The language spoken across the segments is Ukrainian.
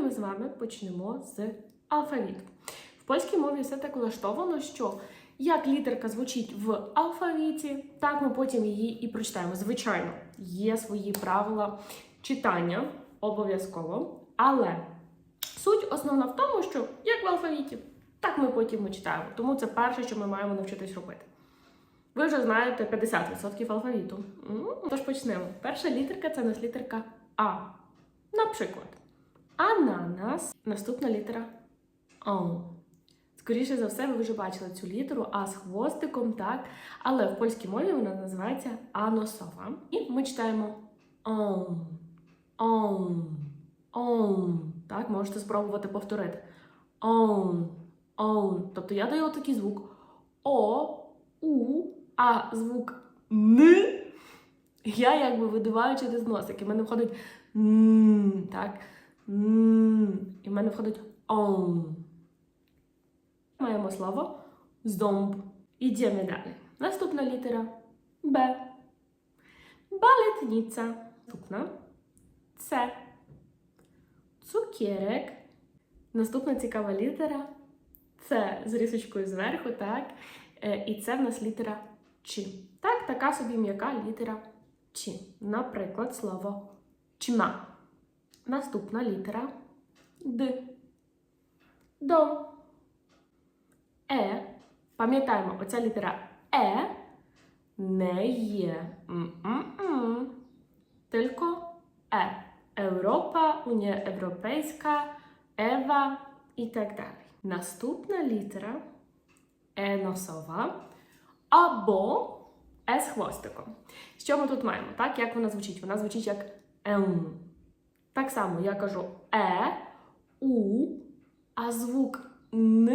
сьогодні ми з вами почнемо з алфавіту. В польській мові все так влаштовано, що як літерка звучить в алфавіті, так ми потім її і прочитаємо. Звичайно, є свої правила читання обов'язково, але суть основна в тому, що як в алфавіті, так ми потім і читаємо. Тому це перше, що ми маємо навчитись робити. Ви вже знаєте 50% алфавіту. Тож почнемо. Перша літерка це у нас літерка А. Наприклад, ананас. Наступна літера О. Скоріше за все, ви вже бачили цю літеру А з хвостиком, так? Але в польській мові вона називається аносова. І ми читаємо ом, ом, ом. Так, можете спробувати повторити. Ом, ом. Тобто я даю такий звук О, У, а звук Н. Я якби видуваю через носик. І в мене входить н, так? І в мене входить ом. Маємо слово зомб. Ідемо далі. Наступна літера Б. Балетниця. Наступна С. Цукерек. Наступна цікава літера це з рисочкою зверху, так? Е, І це в нас літера Ч. Так, така собі м'яка літера Ч. Наприклад, слово чма. Наступна літера Д. Дом. Е. Пам'ятаємо, оця літера Е не є м-м-м, тільки Е. Європа, Унія Європейська, Ева і так далі. Наступна літера Е носова або Е з хвостиком. Що ми тут маємо? Так, як вона звучить? Вона звучить як М. Так само я кажу Е, У, а звук Н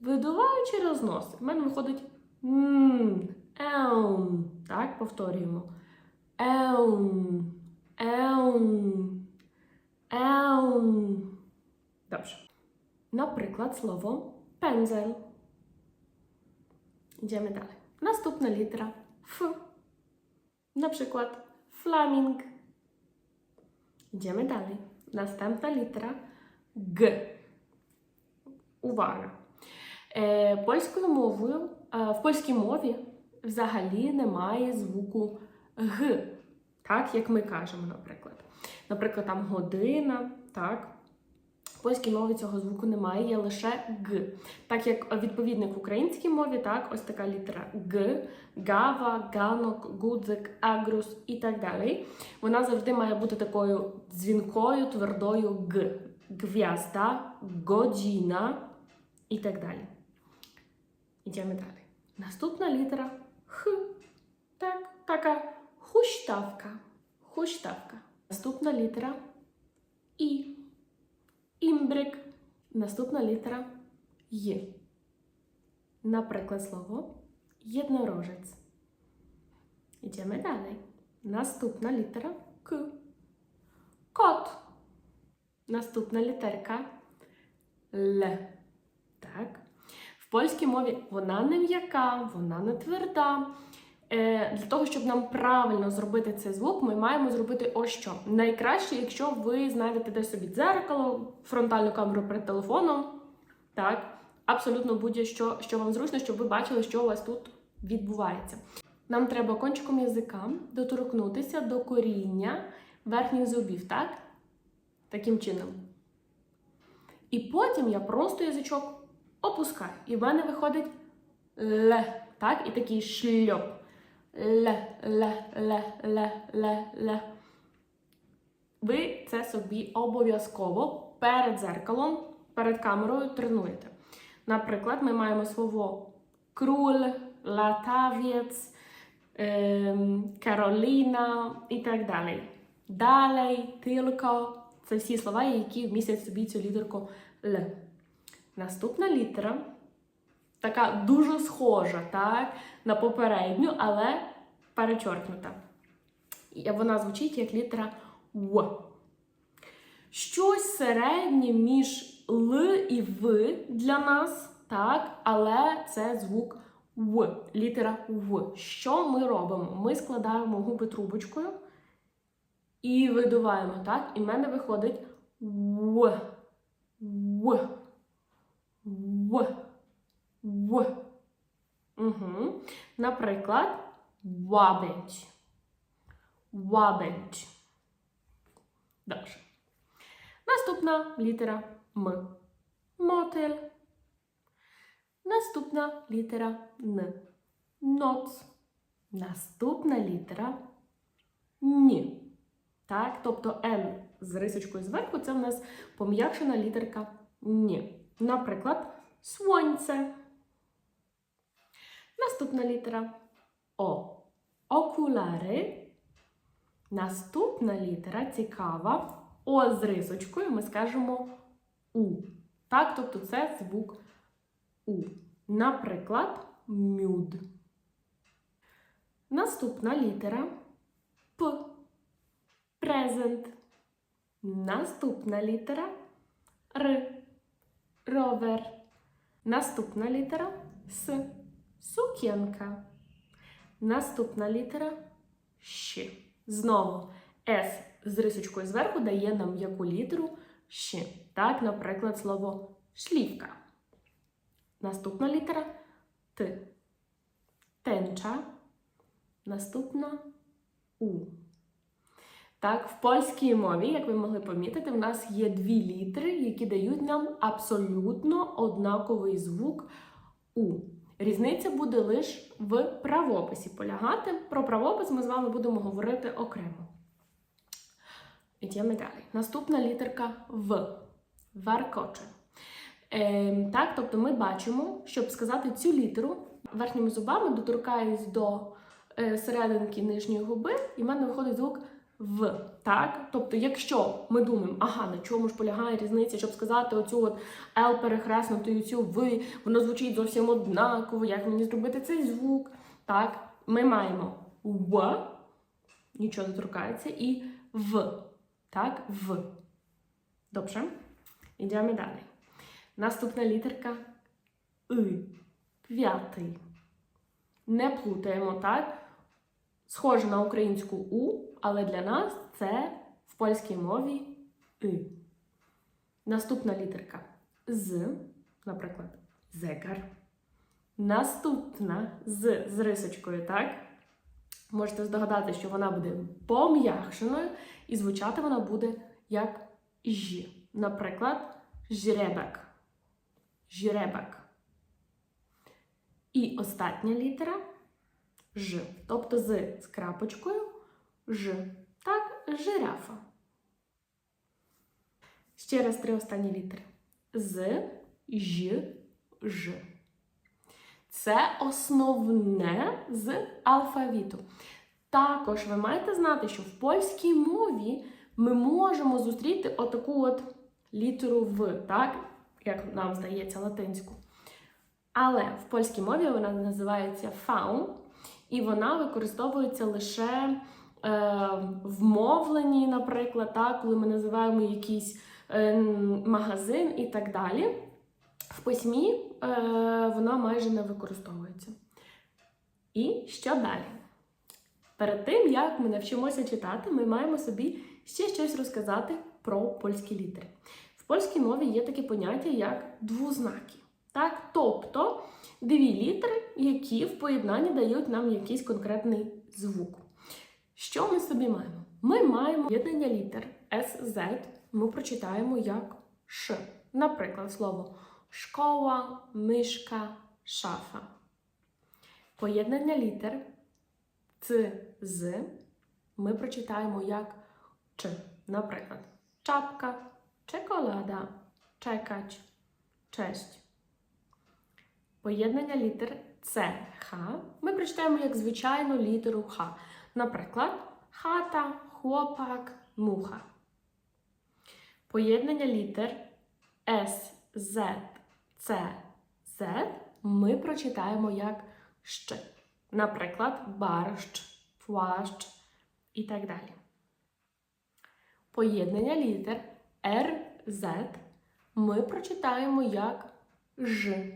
видуваю через нос. У мене виходить м, Елм. Так, повторюємо. Елм. Елм. Елм. Добре. Наприклад, слово пензель. Йдемо далі. Наступна літера Ф. Наприклад, фламінг. Йдемо далі. Наступна літера Г. Увага! Е, польською мовою, е, в польській мові взагалі немає звуку Г, так, як ми кажемо, наприклад. Наприклад, там година, так. Польській мові цього звуку немає, є лише Г. Так як відповідник в українській мові, так, ось така літера Г, гава, ганок, гудзик, агрус і так далі. Вона завжди має бути такою дзвінкою, твердою Г. Гв'язда, година і так далі. Ідемо далі. Наступна літера Х. Так, така хуштавка. Хуштавка. Наступна літера І. Імбрик. Наступна літера Й. Наприклад, слово єднорожець. Йдемо далі. Наступна літера К. Кот. Наступна літерка Л. Так. В польській мові вона не м'яка, вона не тверда. Е, Для того, щоб нам правильно зробити цей звук, ми маємо зробити ось що. Найкраще, якщо ви знайдете десь собі дзеркало, фронтальну камеру перед телефоном, так, абсолютно будь-що, що вам зручно, щоб ви бачили, що у вас тут відбувається. Нам треба кончиком язика доторкнутися до коріння верхніх зубів, так? Таким чином. І потім я просто язичок опускаю. І в мене виходить л, так? І такий шльоп. Л, л, л, л, л, л. Ви це собі обов'язково перед зеркалом, перед камерою тренуєте. Наприклад, ми маємо слово круль, латавець, ем, Кароліна і так далі. Далей, тилко. Це всі слова, які вмістять в собі цю літерку Л. Наступна літера така дуже схожа так, на попередню, але перечоркнута. Вона звучить як літера В. Щось середнє між Л і В для нас, так, але це звук В, літера В. Що ми робимо? Ми складаємо губи трубочкою і видуваємо, так? І в мене виходить В. В. В. В. Угу. Наприклад, łabędź. Łabędź. Dobrze. Następna litera M. Motyl. Następna litera N. Noc. Наступна літера Ні. Так, тобто Н з рисочкою зверху це в нас пом'якшена літерка Ні. Наприклад, сонце. Наступна літера О. Окуляри. Наступна літера цікава. О з рисочкою ми скажемо У. Так, тобто це звук У. Наприклад, мюд. Наступна літера П. Презент. Наступна літера Р. Ровер. Наступна літера С. Сук'янка. Наступна літера Щ. Знову С з рисочкою зверху дає нам яку літеру Щ. Так, наприклад, слово шлівка. Наступна літера Т. Тенча. Наступна У. Так, в польській мові, як ви могли помітити, в нас є дві літери, які дають нам абсолютно однаковий звук У. Різниця буде лише в правописі полягати. Про правопис ми з вами будемо говорити окремо. Йдемо далі. Наступна літерка В. Варкоче. Ем, так, тобто ми бачимо, щоб сказати цю літеру, верхніми зубами доторкаюсь до е, серединки нижньої губи, і в мене виходить звук В. Так? Тобто, якщо ми думаємо, ага, на чому ж полягає різниця, щоб сказати оцю от Л перехреснуту і цю В, воно звучить зовсім однаково, як мені зробити цей звук. Так, ми маємо В, нічого не торкається, і В. Так, В. Добре? Йдемо далі. Наступна літерка И. П'ятий. Не плутаємо, так? Схоже на українську У, але для нас це в польській мові И. Наступна літерка З, наприклад, зекар. Наступна з з рисочкою, так? Можете здогадатися, що вона буде пом'якшеною, і звучати вона буде як Ж. Наприклад, жребак. Жребак. І остання літера Ж. Тобто з з крапочкою Ж. Так, жирафа. Ще раз три останні літери. З, Ж, Ж. Це основне з алфавіту. Також ви маєте знати, що в польській мові ми можемо зустріти отаку от літеру В, так? як нам здається, латинську. Але в польській мові вона називається фау, і вона використовується лише е, в мовленні, наприклад, так, коли ми називаємо якийсь е, магазин і так далі. В письмі е, вона майже не використовується. І що далі? Перед тим, як ми навчимося читати, ми маємо собі ще щось розказати про польські літери. В польській мові є таке поняття, як двознаки. Так? Тобто дві літери, які в поєднанні дають нам якийсь конкретний звук. Що ми собі маємо? Ми маємо єднання літер SZ, ми прочитаємо як Ш. Наприклад, слово школа, мишка, шафа. Поєднання літер Ц, З ми прочитаємо як Ч. Наприклад, чапка, чоколада, чекач, честь. Поєднання літер С, Х ми прочитаємо як звичайну літеру Х. Наприклад, хата, хлопак, муха. Поєднання літер С, З, С, З ми прочитаємо як щ. Наприклад, барщ, плащ і так далі. Поєднання літер Р, З ми прочитаємо як Ж.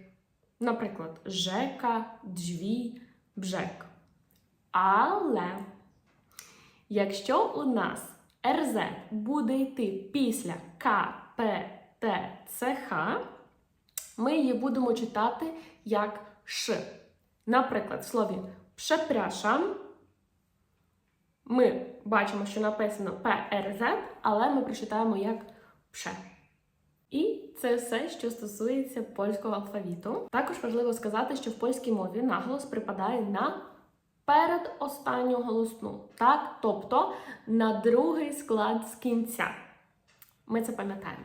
Наприклад, жека, дзві, бжек. Але якщо у нас РЗ буде йти після К, П, Т, Ц, Х, ми її будемо читати як Ш. Наприклад, в слові «пшепряша» ми бачимо, що написано ПРЗ, але ми прочитаємо як пше. І це все, що стосується польського алфавіту. Також важливо сказати, що в польській мові наголос припадає на передостанню голосну, так, тобто на другий склад з кінця. Ми це пам'ятаємо.